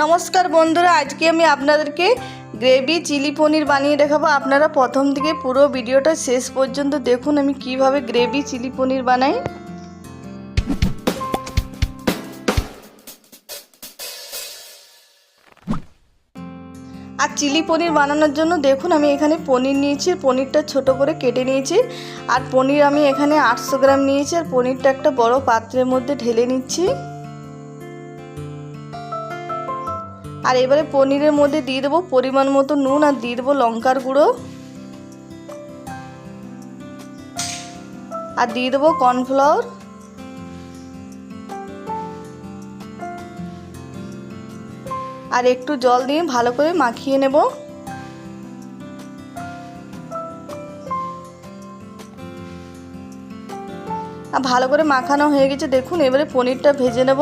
নমস্কার বন্ধুরা, আজকে আমি আপনাদেরকে গ্রেভি চিলি পনির বানিয়ে দেখাবো। আপনারা প্রথম থেকে পুরো ভিডিওটা শেষ পর্যন্ত দেখুন, আমি কীভাবে গ্রেভি চিলি পনির বানাই। আর চিলি পনির বানানোর জন্য দেখুন, আমি এখানে পনির নিয়েছি, পনিরটা ছোট করে কেটে নিয়েছি। আর পনির আমি এখানে আটশো গ্রাম নিয়েছি, আর পনিরটা একটা বড় পাত্রের মধ্যে ঢেলে নিচ্ছি। আর এবারে পনিরের মধ্যে দিয়ে দেবো পরিমাণ মতো নুন আর দিয়ে দেবো লঙ্কার গুঁড়ো। আর দিয়ে দেবো কর্নফ্লাওয়ার। আর একটু জল দিয়ে ভালো করে মাখিয়ে নেব। আর ভালো করে মাখানো হয়ে গেছে, দেখুন এবারে পনিরটা ভেজে নেব।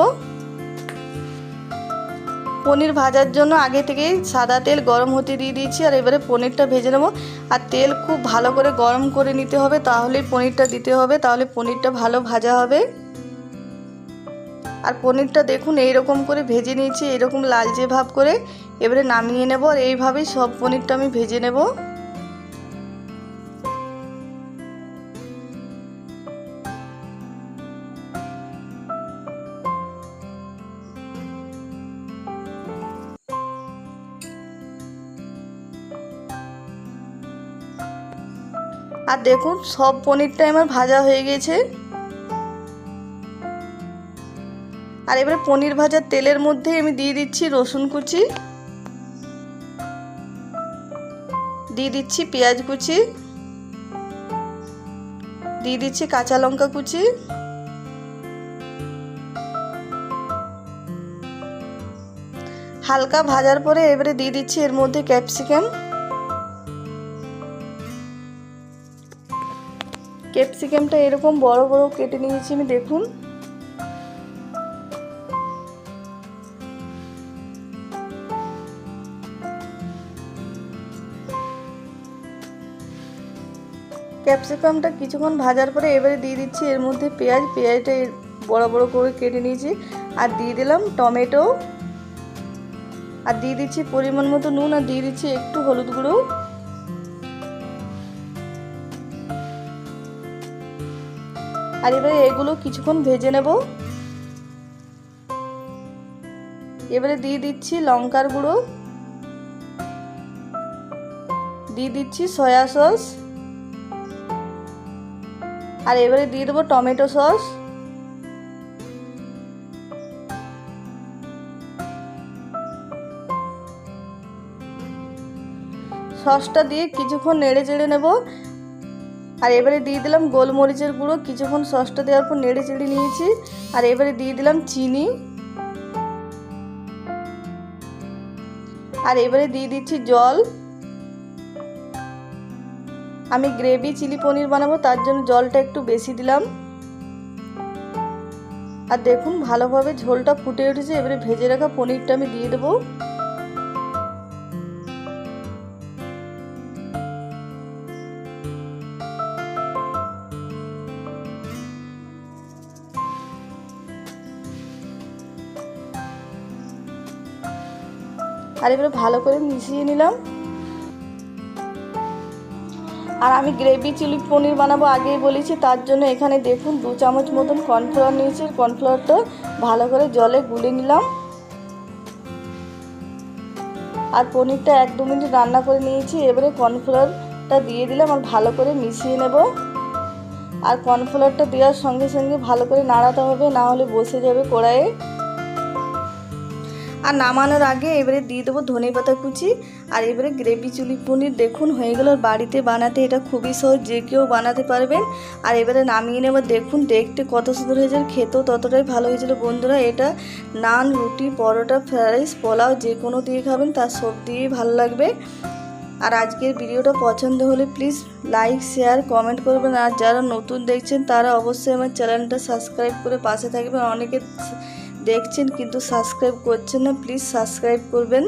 পনির ভাজার জন্য আগে থেকে সাদা তেল গরম হতে দিয়ে দিয়েছি, আর এবারে পনিরটা ভেজে নেব। আর তেল খুব ভালো করে গরম করে নিতে হবে তাহলে পনিরটা দিতে হবে, তাহলে পনিরটা ভালো ভাজা হবে। আর পনিরটা দেখুন এই রকম করে ভেজে নিয়েছি এরকম লালচে ভাব করে। এবারে নামিয়ে নেব, আর এইভাবেই সব পনিরটা আমি ভেজে নেব। আর দেখুন, সব পনিরটাই আমার ভাজা হয়ে গেছে। আর এবারে পনির ভাজার তেলের মধ্যে আমি দিয়ে দিচ্ছি রসুন কুচি। দিয়ে দিচ্ছি পেঁয়াজ কুচি। দিয়ে দিচ্ছি কাঁচা লঙ্কা কুচি। হালকা ভাজার পরে এবারে দিয়ে দিচ্ছি এর মধ্যে ক্যাপসিকাম। ক্যাপসিকামটা এরকম বড় বড় কেটে নিয়েছি, আমি দেখুন। ক্যাপসিকামটা কিছুক্ষণ ভাজার পরে এবারে দিয়ে দিচ্ছি, এর মধ্যে পেঁয়াজ, পেঁয়াজটা বড় বড় করে কেটে নিয়েছি, আর দিয়ে দিলাম টমেটো। আর দিয়ে দিচ্ছি পরিমাণ মতো নুন, আর দিয়ে দিচ্ছি একটু হলুদ গুঁড়ো। আর এবারে এগুলো কিছুক্ষণ ভেজে নেব। এবারে দিয়ে দিচ্ছি লঙ্কার গুঁড়ো। দিয়ে দিচ্ছি সয়া সস। আর এবারে দিয়ে দেবো টমেটো সস। সসটা দিয়ে কিছুক্ষণ নেড়ে চেড়ে নেব। আর এবারে দিয়ে দিলাম গোলমরিচের গুঁড়ো, কিছুক্ষণ সসটা দেওয়ার পর নেড়ে চেড়ে নিয়েছি। আর এবারে দিয়ে দিলাম চিনি। আর এবারে দিয়ে দিচ্ছি জল। আমি গ্রেভি চিলি পনির বানাবো, তার জন্য জলটা একটু বেশি দিলাম। আর দেখুন, ভালোভাবে ঝোলটা ফুটে উঠেছে, এবারে ভেজে রাখা পনিরটা আমি দিয়ে দেবো। আর এবারে ভালো করে মিশিয়ে নিলাম। আর আমি গ্রেভি চিলি পনির বানাবো আগেই বলেছি, তার জন্য এখানে দেখুন দু চামচ মতন কর্নফ্লাওয়ার নিয়েছি কর্নফ্লাওয়ারটা ভালো করে জলে গুলে নিলাম। আর পনিরটা এক দু মিনিট রান্না করে নিয়েছি, এবারে কর্নফ্লাওয়ারটা দিয়ে দিলাম আর ভালো করে মিশিয়ে নেব। আর কর্নফ্লাওয়ারটা দেওয়ার সঙ্গে সঙ্গে ভালো করে নাড়াতে হবে, না হলে বসে যাবে কড়াইয়ে। আর নামানোর আগে এবারে দিয়ে দেবো ধনে পাতা কুচি। আর এবারে গ্রেভি চুলি পনির। দেখুন, হয়ে গেল বাড়িতে বানাতে। এটা খুবই সহজ, যে কেউ বানাতে পারবেন। আর এবারে নামিয়ে নেবার দেখুন, দেখতে কত সুন্দর হয়েছে। খেতেও ততটাই ভালো হয়েছিল বন্ধুরা। এটা নান, রুটি, পরোটা, ফ্রাইড রাইস, পোলাও, যে কোনো দিয়ে খাবেন তার সব দিয়েই ভালো লাগবে। আর আজকের ভিডিওটা পছন্দ হলে প্লিজ লাইক, শেয়ার, কমেন্ট করবেন। আর যারা নতুন দেখছেন, তারা অবশ্যই আমার চ্যানেলটা সাবস্ক্রাইব করে পাশে থাকবেন। অনেকে দেখছেন কিন্তু সাবস্ক্রাইব করছেন না প্লিজ সাবস্ক্রাইব করবেন।